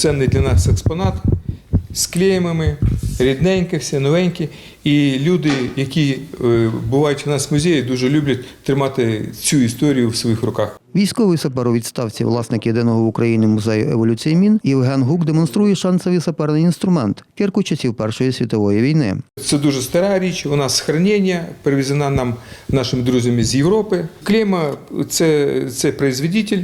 Цінний для нас експонат з клеймами, рідненьке, все новеньке. І люди, які е, бувають у нас в музеї, дуже люблять тримати цю історію в своїх руках. Військовий сапер у відставці, власник єдиного в Україні музею еволюції мін Євген Гук демонструє шансовий саперний інструмент кірку часів Першої світової війни. Це дуже стара річ. Вона з хранення, привезена нам нашими друзями з Європи. Клейма це, це производитель,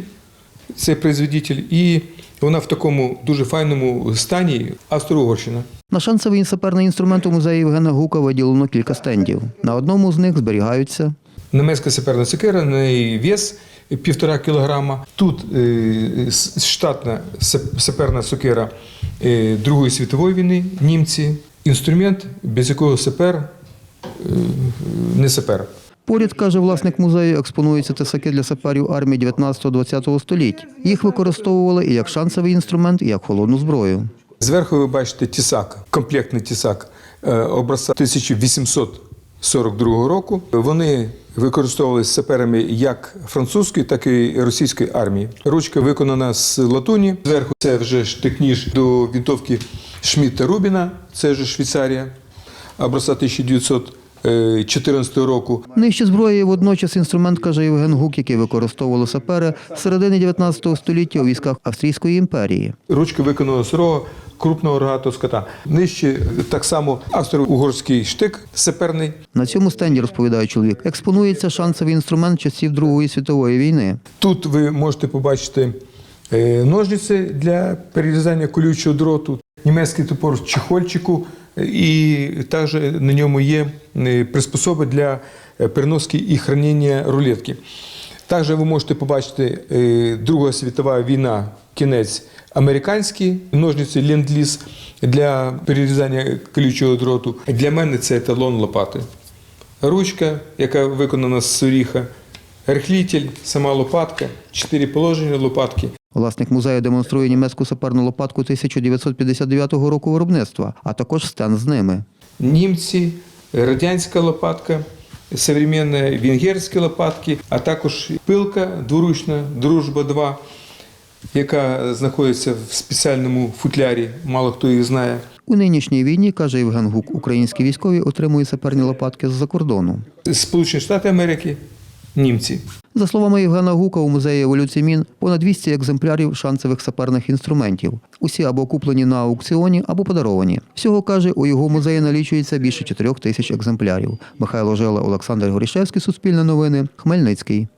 це производитель, і вона в такому дуже файному стані Австро-Угорщина. На шансовий саперний інструмент у музеї Євгена Гука виділено кілька стендів. На одному з них зберігаються Немецька саперна цукера, на неї вес півтора кілограма. Тут е, штатна саперна цукера е, Другої світової війни, німці. Інструмент, без якого сапер е, не сапер. Поряд, каже власник музею, експонуються тесаки для саперів армії 19-20 століть. Їх використовували і як шансовий інструмент, і як холодну зброю. Зверху ви бачите тісак, комплектний тісак е, образця 1842 року. Вони використовувалися саперами як французької, так і російської армії. Ручка виконана з латуні. Зверху це вже штик-ніж до вінтовки Шмідта Рубіна, це вже Швейцарія, образця 1914 року. Нижче зброї водночас інструмент, каже Євген Гук, який використовували сапери з середини 19 століття у військах Австрійської імперії. Ручка виконана з рогу крупного рогатого скота. Нижче так само австро-угорський штик саперний. На цьому стенді, розповідає чоловік, експонується шансовий інструмент часів Другої світової війни. Тут ви можете побачити е, ножниці для перерізання колючого дроту, німецький топор чехольчику, і також на ньому є е, приспособи для е, переноски і хранення рулетки. Також ви можете побачити е, Друга світова війна, кінець американські ножниці ленд-ліз для перерізання колючого дроту. Для мене це еталон лопати. Ручка, яка виконана з суріха, рихлітель, сама лопатка, чотири положення лопатки. Власник музею демонструє німецьку саперну лопатку 1959 року виробництва, а також стенд з ними. Німці, радянська лопатка, современні венгерські лопатки, а також пилка дворучна, дружба 2, яка знаходиться в спеціальному футлярі, мало хто їх знає. У нинішній війні, каже Євген Гук, українські військові отримують саперні лопатки з-за кордону. Сполучені Штати Америки, німці. За словами Євгена Гука, у музеї еволюції мін понад 200 екземплярів шансових саперних інструментів. Усі або куплені на аукціоні, або подаровані. Всього каже, у його музеї налічується більше 4 тисяч екземплярів. Михайло Жила, Олександр Горішевський, Суспільне новини, Хмельницький.